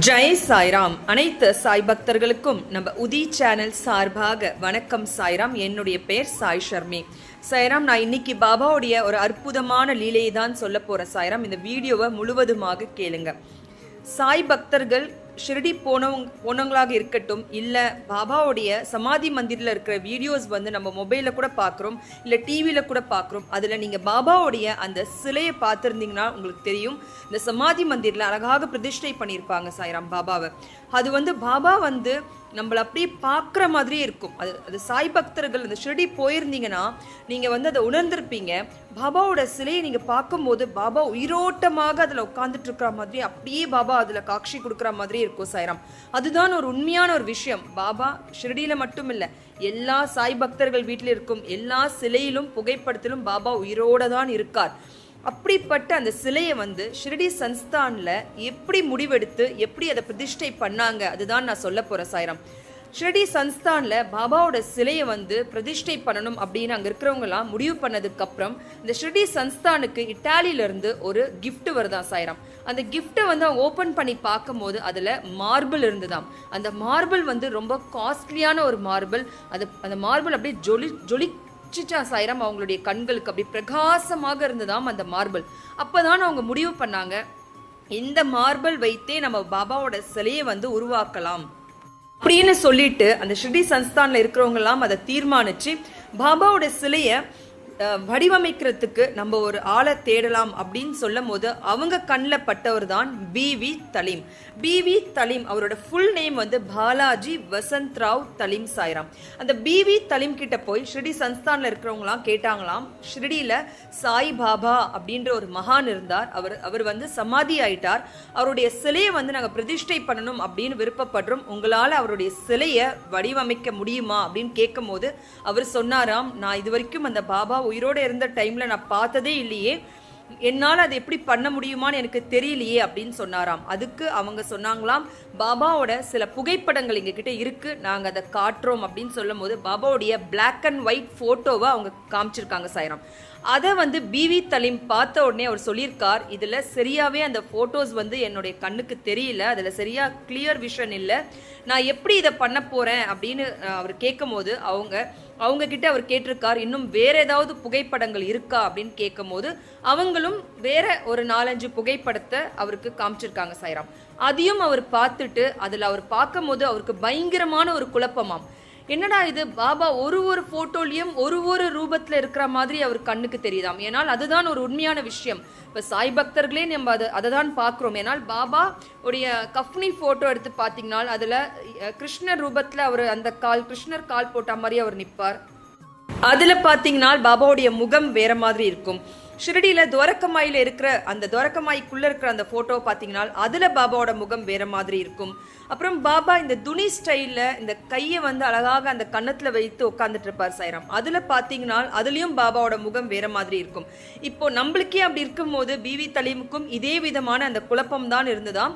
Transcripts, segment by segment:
ஜெய் சாய்ராம். அனைத்து சாய் பக்தர்களுக்கும் நம்ம உதி சேனல் சார்பாக வணக்கம் சாய்ராம். என்னுடைய பேர் சாய் ஷர்மி. சாய்ராம் நான் இன்னைக்கு பாபாவுடைய ஒரு அற்புதமான லீலையை தான் சொல்ல போகிற சாய்ராம். இந்த வீடியோவை முழுவதுமாக கேளுங்க. சாய் பக்தர்கள் ஷிரடி போனவங்க போனவங்களாக இருக்கட்டும் இல்லை பாபாவுடைய சமாதி மந்திரில் இருக்கிற வீடியோஸ் வந்து நம்ம மொபைலில் கூட பார்க்குறோம் இல்லை டிவியில் கூட பார்க்குறோம் அதில் நீங்கள் பாபாவுடைய அந்த சிலையை பார்த்துருந்தீங்கன்னா உங்களுக்கு தெரியும். இந்த சமாதி மந்திரில் அழகாக பிரதிஷ்டை பண்ணியிருப்பாங்க சாய்ராம் பாபாவை. அது வந்து பாபா வந்து நம்மளை அப்படியே பார்க்குற மாதிரியே இருக்கும். அது அது சாய் பக்தர்கள் அந்த ஷிரடி போயிருந்தீங்கன்னா நீங்கள் வந்து அதை உணர்ந்திருப்பீங்க. பாபாவோட சிலையை நீங்கள் பார்க்கும்போது பாபா உயிரோட்டமாக அதில் உட்காந்துட்டு இருக்கிற மாதிரி அப்படியே பாபா அதில் காட்சி கொடுக்குற மாதிரி இருக்கும் சாய்ராம். அதுதான் ஒரு உண்மையான ஒரு விஷயம். பாபா ஷிரடியில் மட்டும் இல்லை எல்லா சாய் பக்தர்கள் வீட்டில் இருக்கும் எல்லா சிலையிலும் புகைப்படத்திலும் பாபா உயிரோட தான் இருக்கார். அப்படிப்பட்ட அந்த சிலையை வந்து ஷிரடி சன்ஸ்தானில் எப்படி முடிவெடுத்து எப்படி அதை பிரதிஷ்டை பண்ணாங்க? அதுதான் நான் சொல்ல போகிறேன் சாய்ராம். ஷிரடி சன்ஸ்தானில் பாபாவோட சிலையை வந்து பிரதிஷ்டை பண்ணணும் அப்படின்னு அங்கே இருக்கிறவங்கலாம் முடிவு பண்ணதுக்கப்புறம் இந்த ஷிரடி சன்ஸ்தானுக்கு இட்டாலியிலேருந்து ஒரு கிஃப்ட் வருதான் சாய்ராம்? அந்த கிஃப்ட்டை வந்து அவங்க ஓப்பன் பண்ணி பார்க்கும்போது அதில் மார்பிள் இருந்துதாம். அந்த மார்பிள் வந்து ரொம்ப காஸ்ட்லியான ஒரு மார்பிள் அது அந்த மார்பிள் அப்படியே ஜொலி ஜொலி பச்சிச்சா சாயிரம் அவங்களுடைய கண்களுக்கு அப்படி பிரகாசமாக இருந்ததாம் அந்த மார்பிள். அப்போதான் அவங்க முடிவு பண்ணாங்க இந்த மார்பிள் வைத்தே நம்ம பாபாவோட சிலையை வந்து உருவாக்கலாம். அப்படின்னு சொல்லிட்டு அந்த ஷிரடி சன்ஸ்தான்ல இருக்கிறவங்க எல்லாம் அதை தீர்மானிச்சு பாபாவோட சிலையை வடிவமைக்கிறதுக்கு நம்ம ஒரு ஆளை தேடலாம் அப்படின்னு சொல்லும் போது அவங்க கண்ணில் பட்டவர் தான் பிவி தலீம். பிவி தலீம் அவரோட ஃபுல் நேம் வந்து பாலாஜி வசந்த் ராவ் தலீம் சாய்ராம். அந்த பிவி தலீம் கிட்ட போய் ஷிரடி சன்ஸ்தானில் இருக்கிறவங்களாம் கேட்டாங்களாம் ஷிரடியில சாய் பாபா அப்படின்ற ஒரு மகான் இருந்தார். அவர் அவர் வந்து சமாதி ஆயிட்டார். அவருடைய சிலையை வந்து நாங்கள் பிரதிஷ்டை பண்ணணும் அப்படின்னு விருப்பப்படுறோம். உங்களால் அவருடைய சிலையை வடிவமைக்க முடியுமா அப்படின்னு கேட்கும் போது அவர் சொன்னாராம் நான் இது வரைக்கும் அந்த பாபா உயிரோட இருந்த டைமில் நான் பார்த்ததே இல்லையே. என்னால் அதை எப்படி பண்ண முடியுமான்னு எனக்கு தெரியலையே அப்படின்னு சொன்னாராம். அதுக்கு அவங்க சொன்னாங்களாம் பாபாவோட சில புகைப்படங்கள் எங்ககிட்ட இருக்கு. நாங்கள் அதை காட்டுறோம். அப்படின்னு சொல்லும் போது பாபாவுடைய பிளாக் அண்ட் ஒயிட் ஃபோட்டோவை அவங்க காமிச்சிருக்காங்க சாய்ராம். அதை வந்து பிவி தலீம் பார்த்த உடனே அவர் சொல்லியிருக்கார் இதில் சரியாகவே அந்த ஃபோட்டோஸ் வந்து என்னுடைய கண்ணுக்கு தெரியல. அதில் சரியாக கிளியர் விஷன் இல்லை. நான் எப்படி இதை பண்ண போகிறேன் அப்படின்னு அவர் கேட்கும்போது போது அவங்க கிட்ட அவர் கேட்டிருக்கார் இன்னும் வேற ஏதாவது புகைப்படங்கள் இருக்கா? அப்படின்னு கேட்கும்போது அவங்களும் வேற ஒரு நாலஞ்சு புகைப்படத்தை அவருக்கு காமிச்சிருக்காங்க சாய்ராம். அதையும் அவர் பார்த்துட்டு அதில் அவர் பார்க்கும் போது அவருக்கு பயங்கரமான ஒரு குழப்பமாம். என்னடா இது? பாபா ஒரு ஒரு போட்டோலையும் ஒரு ஒரு ரூபத்தில் இருக்கிற மாதிரி அவர் கண்ணுக்கு தெரியுதாம். ஏனால் அதுதான் ஒரு உண்மையான விஷயம். இப்போ சாய் பக்தர்களே நம்ம அதை அதை தான் பார்க்குறோம். ஏனால் பாபா உடைய கஃப்னி ஃபோட்டோ எடுத்து பார்த்தீங்கன்னா அதில் கிருஷ்ணர் ரூபத்தில் அவர் அந்த கால் கிருஷ்ணர் கால் போட்ட மாதிரி அவர் நிற்பார். அதில் பார்த்தீங்கன்னா பாபாவுடைய முகம் வேற மாதிரி இருக்கும். ஷிரடியில துவரக்கமாயில இருக்கிற அந்த துவரக்கமாய்க்குள்ள இருக்கிற அந்த ஃபோட்டோ பார்த்தீங்கன்னா அதுல பாபாவோட முகம் வேற மாதிரி இருக்கும். அப்புறம் பாபா இந்த துணி ஸ்டைல்ல இந்த கையை வந்து அழகாக அந்த கன்னத்துல வைத்து உட்கார்ந்துட்டு இருப்பார் சாய்ராம். அதுல பாத்தீங்கன்னா அதுலயும் பாபாவோட முகம் வேற மாதிரி இருக்கும். இப்போ நம்மளுக்கே அப்படி இருக்கும்போது பிவி தலீமுக்கும் இதே விதமான அந்த குழப்பம் தான் இருந்ததாம்.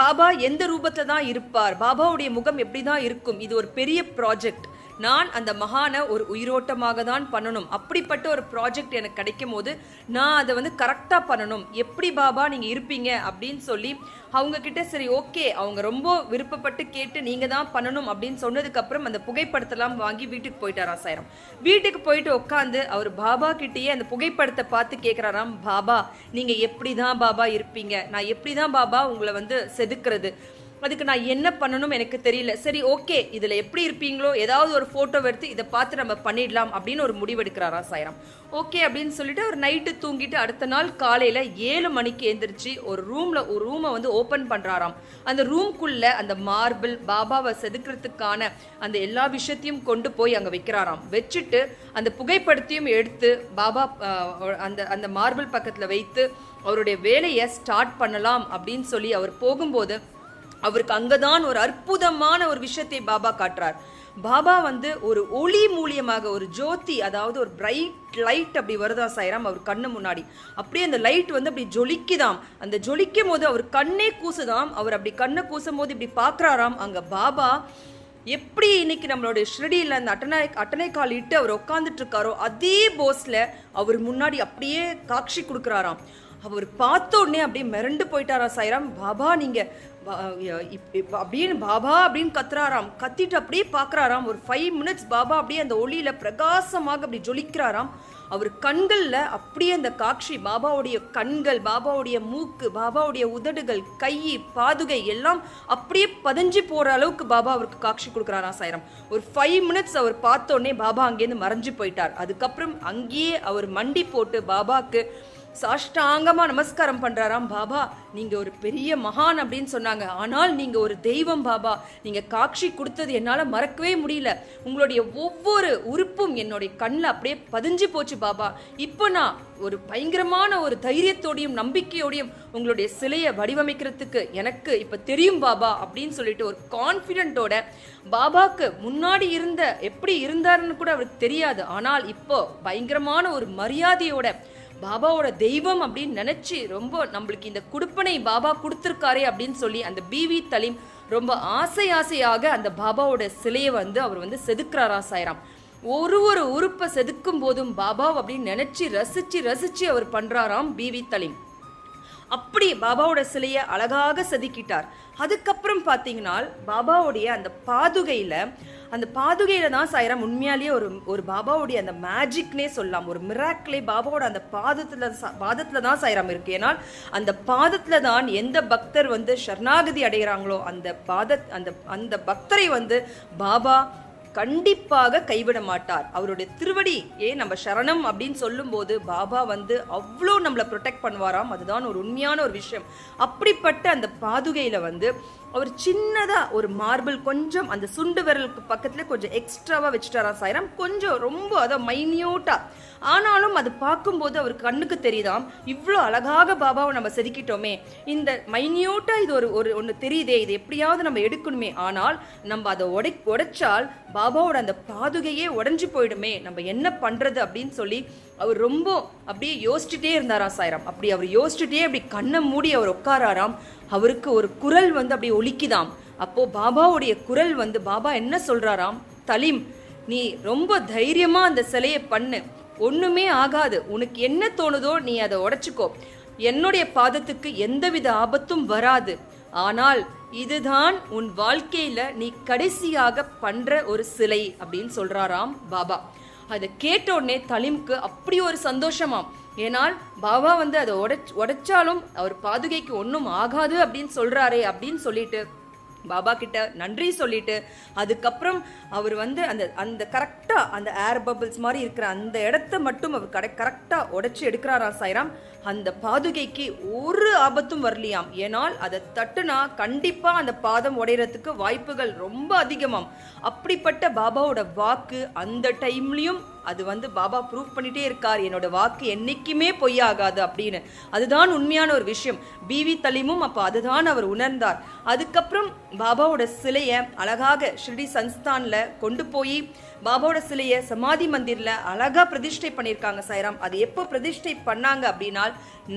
பாபா எந்த ரூபத்துல தான் இருப்பார்? பாபாவுடைய முகம் எப்படி தான் இருக்கும்? இது ஒரு பெரிய ப்ராஜெக்ட் நான் அந்த மகானை ஒரு உயிரோட்டமாக தான் பண்ணணும். அப்படிப்பட்ட ஒரு ப்ராஜெக்ட் எனக்கு கிடைக்கும் போது நான் அதை வந்து கரெக்டாக பண்ணணும். எப்படி பாபா நீங்கள் இருப்பீங்க அப்படின்னு சொல்லி அவங்க கிட்ட சரி ஓகே அவங்க ரொம்ப விருப்பப்பட்டு கேட்டு நீங்கள் தான் பண்ணணும் அப்படின்னு சொன்னதுக்கப்புறம் அந்த புகைப்படத்தெல்லாம் வாங்கி வீட்டுக்கு போயிட்டாராம் சாயிரம். வீட்டுக்கு போயிட்டு உட்காந்து அவர் பாபா கிட்டேயே அந்த புகைப்படத்தை பார்த்து கேட்குறாராம் பாபா நீங்கள் எப்படி தான் பாபா இருப்பீங்க? நான் எப்படி தான் பாபா உங்களை வந்து செதுக்கிறது? அதுக்கு நான் என்ன பண்ணணும் எனக்கு தெரியல. சரி ஓகே இதில் எப்படி இருப்பீங்களோ ஏதாவது ஒரு ஃபோட்டோ எடுத்து இதை பார்த்து நம்ம பண்ணிடலாம் அப்படின்னு ஒரு முடிவெடுக்கிறாரா சாய்ராம். ஓகே அப்படின்னு சொல்லிட்டு அவர் நைட்டு தூங்கிட்டு அடுத்த நாள் காலையில் ஏழு மணிக்கு எந்திரிச்சு ஒரு ரூமில் ஒரு ரூமை வந்து ஓப்பன் பண்ணுறாராம் அந்த ரூம்குள்ள அந்த மார்பிள் பாபாவை செதுக்கிறதுக்கான அந்த எல்லா விஷயத்தையும் கொண்டு போய் அங்கே வைக்கிறாராம். வச்சுட்டு அந்த புகைப்படத்தையும் எடுத்து பாபா அந்த அந்த மார்பிள் பக்கத்தில் வைத்து அவருடைய வேலையை ஸ்டார்ட் பண்ணலாம் அப்படின்னு சொல்லி அவர் போகும்போது அவருக்கு அங்கதான் ஒரு அற்புதமான ஒரு விஷயத்தை பாபா காட்டுறார். பாபா வந்து ஒரு ஒளி மூலியமாக ஒரு ஜோதி அதாவது ஒரு பிரைட் லைட் அப்படி வருதா சாயிராம் அவர் கண்ணு முன்னாடி. அப்படியே அந்த லைட் வந்து அப்படி ஜொலிக்குதாம். அந்த ஜொலிக்கும் போது அவர் கண்ணே கூசுதாம். அவர் அப்படி கண்ணை கூசும் போது இப்படி பார்க்குறாராம் அங்கே பாபா எப்படி இன்னைக்கு நம்மளுடைய ஷிரடியில் அந்த அட்டனை அட்டனைக்கால் இட்டு அவர் உட்காந்துட்டு இருக்காரோ அதே போஸில் அவர் முன்னாடி அப்படியே காட்சி கொடுக்குறாராம். அவர் பார்த்த உடனே அப்படியே மிரண்டு போயிட்டாரா சாயிராம். பாபா நீங்கள் அப்படின்னு பாபா அப்படின்னு கத்துறாராம். கத்திட்டு அப்படியே பார்க்குறாராம் ஒரு ஃபைவ் மினிட்ஸ் பாபா அப்படியே அந்த ஒளியில் பிரகாசமாக அப்படி ஜொலிக்கிறாராம். அவர் கண்களில் அப்படியே அந்த காட்சி பாபாவுடைய கண்கள் பாபாவுடைய மூக்கு பாபாவுடைய உதடுகள் கை பாதுகை எல்லாம் அப்படியே பதஞ்சு போகிற அளவுக்கு பாபா அவருக்கு காட்சி கொடுக்குறாராம் சாயிரம் ஒரு ஃபைவ் மினிட்ஸ் அவர் பார்த்தோடனே பாபா அங்கேருந்து மறைஞ்சு போயிட்டார். அதுக்கப்புறம் அங்கேயே அவர் மண்டி போட்டு பாபாவுக்கு சாஷ்டாங்கமாக நமஸ்காரம் பண்ணுறாராம் பாபா. நீங்கள் ஒரு பெரிய மகான் அப்படின்னு சொன்னாங்க. ஆனால் நீங்கள் ஒரு தெய்வம் பாபா. நீங்கள் காட்சி கொடுத்தது என்னால மறக்கவே முடியல. உங்களுடைய ஒவ்வொரு உறுப்பும் என்னுடைய கண்ணில் அப்படியே பதிஞ்சு போச்சு பாபா. இப்போ நான் ஒரு பயங்கரமான ஒரு தைரியத்தோடையும் நம்பிக்கையோடையும் உங்களுடைய சிலையை வடிவமைக்கிறதுக்கு எனக்கு இப்போ தெரியும் பாபா அப்படின்னு சொல்லிட்டு ஒரு கான்ஃபிடென்ட்டோட பாபாக்கு முன்னாடி இருந்த எப்படி இருந்தாருன்னு கூட அவருக்கு தெரியாது. ஆனால் இப்போ பயங்கரமான ஒரு மரியாதையோட பாபாவோட தெய்வம் அப்படின்னு நினைச்சு ரொம்ப நம்மளுக்கு இந்த குடுப்பனை பாபா கொடுத்துருக்காரே அப்படின்னு சொல்லி அந்த பிவி தலீம் ரொம்ப ஆசை ஆசையாக அந்த பாபாவோட சிலையை வந்து அவர் வந்து செதுக்கிறாரா சாயிராம். ஒரு ஒரு உறுப்பை செதுக்கும் போதும் பாபா அப்படின்னு நினைச்சு ரசிச்சு ரசிச்சு அவர் பண்றாராம் பிவி தலீம். அப்படி பாபாவோட சிலையை அழகாக செதுக்கிட்டார். அதுக்கப்புறம் பார்த்தீங்கன்னா பாபாவுடைய அந்த பாதுகையில் அந்த பாதுகையில தான் சாயிரம் உண்மையாலேயே ஒரு ஒரு பாபாவுடைய அந்த மேஜிக்னே சொல்லலாம். ஒரு மிராக்லே பாபாவோட அந்த பாதத்துல பாதத்தில் பாதத்துல தான் சாயிரம் இருக்கு. ஏன்னால் அந்த பாதத்துல தான் எந்த பக்தர் வந்து சரணாகதி அடைகிறாங்களோ அந்த பாத அந்த அந்த பக்தரை வந்து பாபா கண்டிப்பாக கைவிட மாட்டார். அவருடைய திருவடி ஏன் நம்ம சரணம் அப்படின்னு சொல்லும்போது பாபா வந்து அவ்வளோ நம்மளை ப்ரொடெக்ட் பண்ணுவாராம். அதுதான் ஒரு உண்மையான ஒரு விஷயம். அப்படிப்பட்ட அந்த பாதுகையில் வந்து அவர் சின்னதாக ஒரு மார்பிள் கொஞ்சம் அந்த சுண்டு விரலுக்கு பக்கத்தில் கொஞ்சம் எக்ஸ்ட்ராவாக வச்சுட்டாரா சாயிரம். கொஞ்சம் ரொம்ப அதை மைன்யூட்டாக ஆனாலும் அது பார்க்கும்போது அவர் கண்ணுக்கு தெரியுதாம்? இவ்வளோ அழகாக பாபாவை நம்ம செதுக்கிட்டோமே. இந்த மைன்யூட்டாக இது ஒரு ஒரு ஒன்று தெரியுதே இது எப்படியாவது நம்ம எடுக்கணுமே. ஆனால் நம்ம அதை உடை உடைச்சால் பாபாவோட அந்த பாதுகையே உடஞ்சி போயிடுமே. நம்ம என்ன பண்ணுறது அப்படின்னு சொல்லி அவர் ரொம்ப அப்படியே யோசிச்சுட்டே இருந்தாராம் சாயிரம்? அப்படி அவர் யோசிச்சுட்டே அப்படி கண்ணை மூடி அவர் உட்காராராம். அவருக்கு ஒரு குரல் வந்து அப்படியே ஒலிக்குதாம். அப்போது பாபாவுடைய குரல் வந்து பாபா என்ன சொல்கிறாராம் தலீம் நீ ரொம்ப தைரியமாக அந்த சிலையை பண்ணு. ஒண்ணுமே ஆகாது. உனக்கு என்ன தோணுதோ நீ அதை உடைச்சுக்கோ. என்னுடைய பாதத்துக்கு எந்தவித ஆபத்தும் வராது. ஆனால் இதுதான் உன் வாழ்க்கையில நீ கடைசியாக பண்ற ஒரு சிலை அப்படின்னு சொல்றாராம் பாபா. அதை கேட்ட உடனே தலிம்க்கு அப்படி ஒரு சந்தோஷமாம். ஏனால் பாபா வந்து அதை உடைச் உடைச்சாலும் அவர் பாதுகைக்கு ஒன்றும் ஆகாது அப்படின்னு சொல்றாரே அப்படின்னு சொல்லிட்டு பாபா கிட்ட நன்றி சொல்லிட்டு அதுக்கப்புறம் அவர் வந்து அந்த அந்த கரெக்டாக அந்த ஏர் பபிள்ஸ் மாதிரி இருக்கிற அந்த இடத்த மட்டும் அவர் கடை கரெக்டாக உடச்சி எடுக்கிறாரா சாய்ராம்? அந்த பாதுகைக்கு ஒரு ஆபத்தும் வரலையாம். ஏனால் அதை தட்டுனா கண்டிப்பாக அந்த பாதம் உடையறதுக்கு வாய்ப்புகள் ரொம்ப அதிகமாம். அப்படிப்பட்ட பாபாவோட வாக்கு அந்த டைம்லையும் அது வந்து பாபா ப்ரூவ் பண்ணிட்டே இருக்கார். என்னோட வாக்கு என்னைக்குமே பொய்யாகாது அப்படின்னு. அதுதான் உண்மையான ஒரு விஷயம். பிவி தலிமும் அப்போ அதுதான் அவர் உணர்ந்தார். அதுக்கப்புறம் பாபாவோட சிலையை அழகாக ஷிர்டி சன்ஸ்தான்ல கொண்டு போய் பாபாவோட சிலையை சமாதி மந்திரில் அழகா பிரதிஷ்டை பண்ணியிருக்காங்க சாய்ராம். அது எப்போ பிரதிஷ்டை பண்ணாங்க அப்படின்னா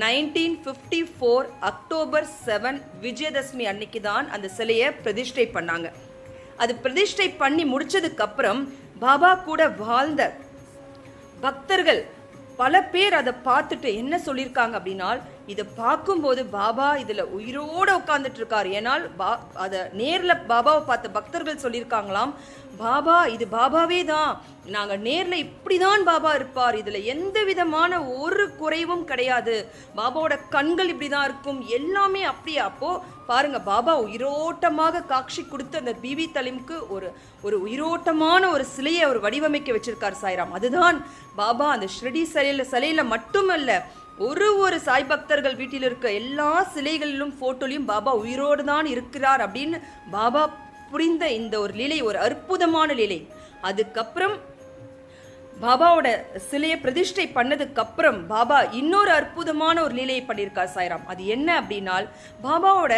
nineteen fifty four October seven Vijayadashami அன்னைக்கு தான் அந்த சிலையை பிரதிஷ்டை பண்ணாங்க. அது பிரதிஷ்டை பண்ணி முடிச்சதுக்கப்புறம் பாபா கூட வாழ்ந்த பக்தர்கள் பல பேர் அதை பார்த்துட்டு என்ன சொல்லியிருக்காங்க அப்படின்னா இதை பார்க்கும்போது பாபா இதுல உயிரோட உட்காந்துட்டு இருக்கார். ஏனால் பா அதை நேர்ல பாபாவை பார்த்த பக்தர்கள் சொல்லியிருக்காங்களாம் பாபா இது பாபாவே தான். நாங்கள் நேரில் இப்படி இப்படிதான் பாபா இருப்பார். இதில் எந்த விதமான ஒரு குறைவும் கிடையாது. பாபாவோட கண்கள் இப்படிதான் இருக்கும். எல்லாமே அப்படியே அப்போது பாருங்கள் பாபா உயிரோட்டமாக காட்சி கொடுத்து அந்த பிவி தலிம்க்கு ஒரு ஒரு உயிரோட்டமான ஒரு சிலையை அவர் வடிவமைக்க வச்சிருக்கார் சாய்ராம். அதுதான் பாபா அந்த ஷிரடி சிலையில சிலையில் மட்டுமல்ல ஒரு ஒரு சாய் பக்தர்கள் வீட்டில் இருக்க எல்லா சிலைகளிலும் ஃபோட்டோலையும் பாபா உயிரோடு தான் இருக்கிறார் அப்படின்னு பாபா புரிந்த இந்த ஒரு லீலை ஒரு அற்புதமான லீலை. அதுக்கப்புறம் பாபாவோட சிலையை பிரதிஷ்டை பண்ணதுக்கு அப்புறம் பாபா இன்னொரு அற்புதமான ஒரு லீலையை பண்ணியிருக்கார் சாய்ராம். அது என்ன அப்படின்னால் பாபாவோட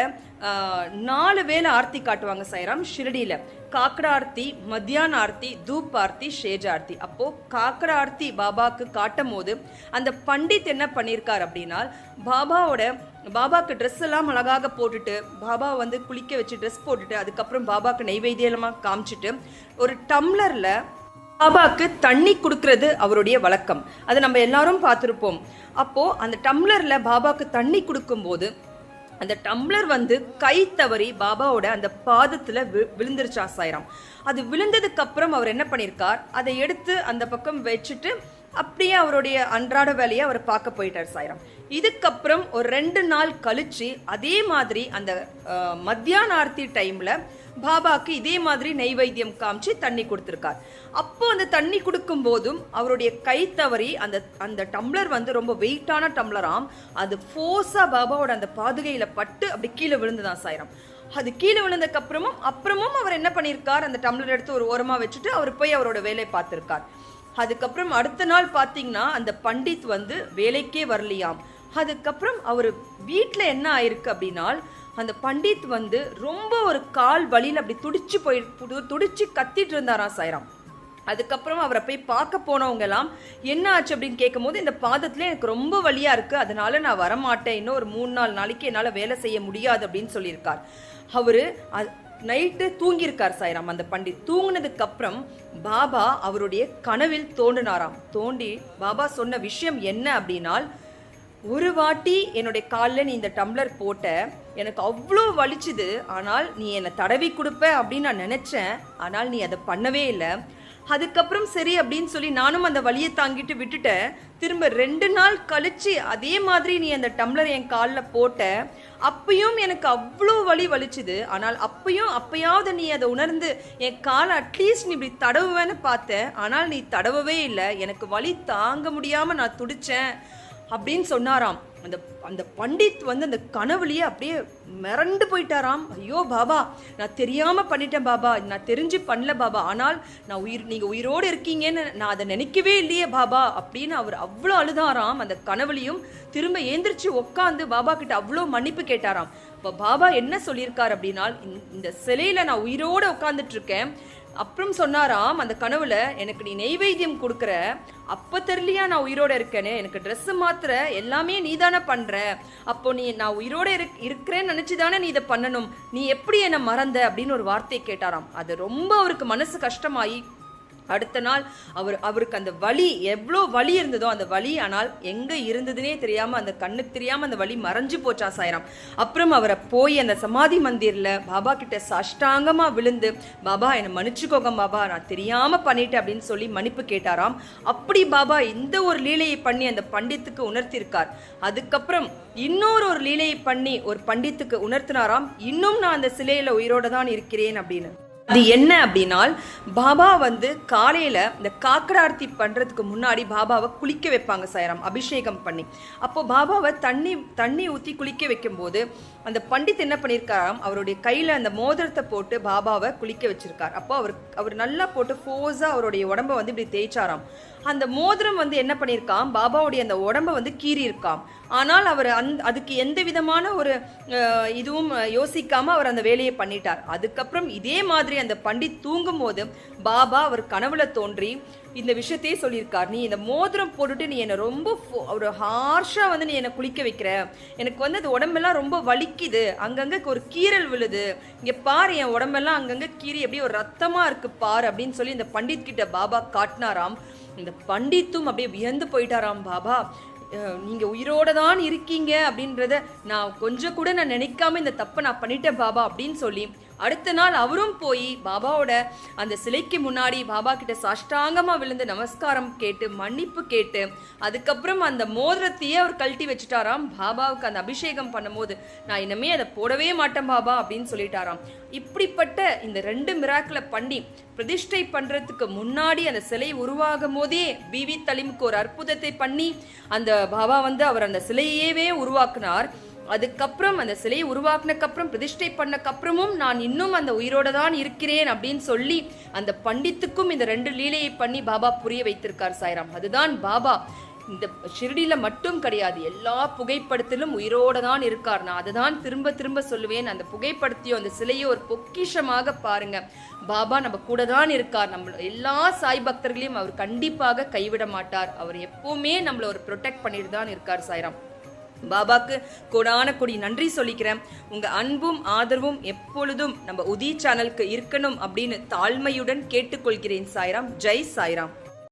நாலு வேளை ஆர்த்தி காட்டுவாங்க சாய்ராம் ஷிரடியில. காக்கட ஆர்த்தி மத்தியான ஆர்த்தி தூப் ஆர்த்தி ஷேஜ ஆர்த்தி அப்போ காக்கடா ஆர்த்தி பாபாக்கு காட்டும் போது அந்த பண்டித் என்ன பண்ணியிருக்கார் அப்படின்னா பாபாவோட பாபாக்கு ட்ரெஸ் எல்லாம் அழகாக போட்டுட்டு பாபா வந்து குளிக்க வச்சு ட்ரெஸ் போட்டுட்டு அதுக்கப்புறம் பாபாக்கு நைவேத்தியமாக காமிச்சிட்டு ஒரு டம்ளரில் பாபாக்கு தண்ணி கொடுக்கறது அவருடைய வழக்கம். அதை நம்ம எல்லாரும் பார்த்துருப்போம். அப்போது அந்த டம்ளரில் பாபாக்கு தண்ணி கொடுக்கும்போது அந்த டம்ளர் வந்து கை தவறி பாபாவோட அந்த பாதத்தில் வி- விழுந்துருச்சா சாயிரம் அது விழுந்ததுக்கு அப்புறம் அவர் என்ன பண்ணியிருக்கார் அதை எடுத்து அந்த பக்கம் வச்சுட்டு அப்படியே அவருடைய அன்றாட வேலையை அவர் பார்க்க போயிட்டார் சாயிரம். இதுக்கப்புறம் ஒரு ரெண்டு நாள் கழிச்சு அதே மாதிரி அந்த மத்தியான ஆர்த்தி டைம்ல பாபாக்கு இதே மாதிரி நெய்வேத்தியம் காமிச்சு தண்ணி கொடுத்துருக்கார். அப்போ அந்த தண்ணி கொடுக்கும் போதும் அவருடைய கை தவறி அந்த அந்த டம்ளர் வந்து ரொம்ப வெயிட்டான டம்ளராம். அது ஃபோர்ஸா பாபாவோட அந்த பாதுகையில பட்டு அப்படி கீழே விழுந்துதான் சாயிரம். அது கீழே விழுந்ததுக்கு அப்புறமும் அப்புறமும் அவர் என்ன பண்ணியிருக்கார்? அந்த டம்ளர் எடுத்து ஒரு ஓரமா வச்சுட்டு அவர் போய் அவரோட வேலையை பார்த்திருக்கார். அதுக்கப்புறம் அடுத்த நாள் பார்த்தீங்கன்னா அந்த பண்டித் வந்து வேலைக்கே வரலையாம். அதுக்கப்புறம் அவர் வீட்டில் என்ன ஆயிருக்கு அப்படின்னா அந்த பண்டித் வந்து ரொம்ப ஒரு கால் வழியில் அப்படி துடிச்சு போய் து- துடிச்சு கத்திட்டு இருந்தாராம் சாய்ராம். அதுக்கப்புறம் அவரை போய் பார்க்க போனவங்க எல்லாம் என்ன ஆச்சு? அப்படின்னு கேட்கும்போது இந்த பாதத்துல எனக்கு ரொம்ப வழியா இருக்கு. அதனால நான் வரமாட்டேன். இன்னும் ஒரு மூணு நாலு நாளைக்கு என்னால் வேலை செய்ய முடியாது. அப்படின்னு சொல்லியிருக்கார். அவரு நைட்டு தூங்கியிருக்கார் சாய்ராம். அந்த பண்டிட் தூங்கினதுக்கு அப்புறம் பாபா அவருடைய கனவில் தோண்டினாராம் தோண்டி பாபா சொன்ன விஷயம் என்ன அப்படின்னால் ஒரு வாட்டி என்னுடைய காலில் நீ இந்த டம்ளர் போட்ட எனக்கு அவ்வளோ வலிச்சுது ஆனால் நீ என்னை தடவி கொடுப்ப அப்படின்னு நான் நினச்சேன் ஆனால் நீ அதை பண்ணவே இல்லை. அதுக்கப்புறம் சரி அப்படின்னு சொல்லி நானும் அந்த வலியை தாங்கிட்டு விட்டுட்டேன் திரும்ப ரெண்டு நாள் கழிச்சு அதே மாதிரி நீ அந்த டம்ளர் என் காலில் போட்ட. அப்பையும் எனக்கு அவ்வளோ வலி வலிச்சுது. ஆனால் அப்பையும் அப்பயாவது நீ அதை உணர்ந்து என் காலை அட்லீஸ்ட் நீ இப்படி தடவுவேன்னு பார்த்தேன் ஆனால் நீ தடவவே இல்லை. எனக்கு வலி தாங்க முடியாமல் நான் துடிச்சேன் அப்படின்னு சொன்னாராம். அந்த அந்த பண்டித் வந்து அந்த கனவுலையே அப்படியே மிரண்டு போயிட்டாராம். ஐயோ பாபா நான் தெரியாமல் பண்ணிட்டேன் பாபா. நான் தெரிஞ்சு பண்ணல பாபா. ஆனால் நான் உயிர் நீங்கள் உயிரோடு இருக்கீங்கன்னு நான் அதை நினைக்கவே இல்லையே பாபா அப்படின்னு அவர் அவ்வளோ அழுதாராம். அந்த கனவுலையும் திரும்ப ஏந்திரிச்சு உட்காந்து பாபா கிட்ட அவ்வளோ மன்னிப்பு கேட்டாராம். இப்போ பாபா என்ன சொல்லியிருக்கார் அப்படின்னா இந்த- இந்த நான் உயிரோடு உட்காந்துட்டு இருக்கேன். அப்புறம் சொன்னாராம் அந்த கனவுல எனக்கு நீ நெய்வேத்தியம் கொடுக்குற. அப்ப தெரியலையா நான் உயிரோட இருக்கேன்னு? எனக்கு ட்ரெஸ்ஸு மாத்திர எல்லாமே நீ தானே பண்ற. அப்போ நீ நான் உயிரோட இருக் இருக்கிறேன்னு நினச்சி தானே நீ இதை பண்ணணும்? நீ எப்படி என்னை மறந்த? அப்படின்னு ஒரு வார்த்தையை கேட்டாராம். அது ரொம்ப அவருக்கு மனசு கஷ்டமாயி அடுத்த நாள் அவர் அவருக்கு அந்த வலி எவ்வளோ வலி இருந்ததோ அந்த வலி ஆனால் எங்கே இருந்ததுனே தெரியாமல் அந்த கண்ணுக்கு தெரியாமல் அந்த வலி மறைஞ்சு போச்சா சாயிரம். அப்புறம் அவரை போய் அந்த சமாதி மந்திரில் பாபா கிட்ட சஷ்டாங்கமாக விழுந்து பாபா என்னை மன்னிச்சுக்கோங்க பாபா நான் தெரியாமல் பண்ணிட்டேன் அப்படின்னு சொல்லி மன்னிப்பு கேட்டாராம். அப்படி பாபா இந்த ஒரு லீலையை பண்ணி அந்த பண்டித்துக்கு உணர்த்தியிருக்கார் அதுக்கப்புறம் இன்னொரு ஒரு லீலையை பண்ணி ஒரு பண்டித்துக்கு உணர்த்தினாராம். இன்னும் நான் அந்த சிலையில் உயிரோடு தான் இருக்கிறேன் அப்படின்னு. அது என்ன அப்படின்னால் பாபா வந்து காலையில இந்த காக்கடார்த்தி பண்றதுக்கு முன்னாடி பாபாவை குளிக்க வைப்பாங்க சாயராம் அபிஷேகம் பண்ணி. அப்போ பாபாவை தண்ணி தண்ணி ஊத்தி குளிக்க வைக்கும்போது அந்த பண்டித் என்ன பண்ணியிருக்காராம் அவருடைய கையில அந்த மோதிரத்தை போட்டு பாபாவை குளிக்க வச்சிருக்கார். அப்போ அவர் அவர் நல்லா போட்டு ஃபோர்ஸா அவருடைய உடம்ப வந்து இப்படி தேய்ச்சாராம். அந்த மோதிரம் வந்து என்ன பண்ணியிருக்காம் பாபாவுடைய அந்த உடம்ப வந்து கீறி இருக்காம் ஆனால் அவர் அந் அதுக்கு எந்த விதமான ஒரு இதுவும் யோசிக்காமல் அவர் அந்த வேலையை பண்ணிட்டார். அதுக்கப்புறம் இதே மாதிரி அந்த பண்டித் தூங்கும் போது பாபா அவர் கனவுல தோன்றி இந்த விஷயத்தையே சொல்லியிருக்கார். நீ இந்த மோதிரம் போட்டுட்டு நீ என்னை ரொம்ப ஃபோ- ஒரு ஹார்ஷாக வந்து நீ என்னை குளிக்க வைக்கிற. எனக்கு வந்து அது உடம்பெல்லாம் ரொம்ப வலிக்குது. அங்கங்கே ஒரு கீறல் விழுது. இங்கே பாரு என் உடம்பெல்லாம் அங்கங்கே கீறி அப்படியே ஒரு ரத்தமாக இருக்கு பாரு அப்படின்னு சொல்லி இந்த பண்டித் கிட்ட பாபா காட்டினாராம். இந்த பண்டித்தும் அப்படியே வியந்து போயிட்டாராம் பாபா. நீங்கள் உயிரோடு உயிரோட தான் இருக்கீங்க அப்படின்றத நான் கொஞ்சம் கூட நான் நினைக்காம இந்த தப்பை நான் பண்ணிட்டேன் பாபா அப்படின்னு சொல்லி அடுத்த நாள் அவரும் போய் பாபாவோட அந்த சிலைக்கு முன்னாடி பாபா கிட்ட சாஷ்டாங்கமாக விழுந்து நமஸ்காரம் கேட்டு மன்னிப்பு கேட்டு அதுக்கப்புறம் அந்த மோதிரத்தையே அவர் கழட்டி வச்சுட்டாராம். பாபாவுக்கு அந்த அபிஷேகம் பண்ணும்போது நான் இனிமே அதை போடவே மாட்டேன் பாபா அப்படின்னு சொல்லிட்டாராம். இப்படிப்பட்ட இந்த ரெண்டு மிராக்களை பண்ணி பிரதிஷ்டை பண்ணுறதுக்கு முன்னாடி அந்த சிலை உருவாகும் போதே பிவி தலிமுக்கு ஒரு அற்புதத்தை பண்ணி அந்த பாபா வந்து அவர் அந்த சிலையவே உருவாக்குனார். அதுக்கப்புறம் அந்த சிலையை உருவாக்குனக்கப்புறம் பிரதிஷ்டை பண்ணக்கப்புறமும் நான் இன்னும் அந்த உயிரோட தான் இருக்கிறேன் அப்படின்னு சொல்லி அந்த பண்டித்துக்கும் இந்த ரெண்டு லீலையை பண்ணி பாபா புரிய வைத்திருக்கார் சாய்ராம். அதுதான் பாபா. இந்த ஷிரடியில மட்டும் கிடையாது. எல்லா புகைப்படத்திலும் உயிரோட தான் இருக்கார். நான் அதுதான் திரும்ப திரும்ப சொல்லுவேன். அந்த புகைப்படத்தையும் அந்த சிலையோ ஒரு பொக்கிஷமாக பாருங்க. பாபா நம்ம கூட தான் இருக்கார். நம்ம எல்லா சாய் பக்தர்களையும் அவர் கண்டிப்பாக கைவிட மாட்டார். அவர் எப்பவுமே நம்மளை ஒரு ப்ரொடெக்ட் பண்ணிட்டு தான் இருக்கார் சாய்ராம். பாபாக்கு கொடான கொடி நன்றி சொல்லிக்கிறேன். உங்க அன்பும் ஆதரவும் எப்பொழுதும் நம்ம உதி சேனலுக்கு இருக்கணும் அப்படின்னு தாழ்மையுடன் கேட்டுக்கொள்கிறேன் சாய்ராம். ஜெய் சாய்ராம்.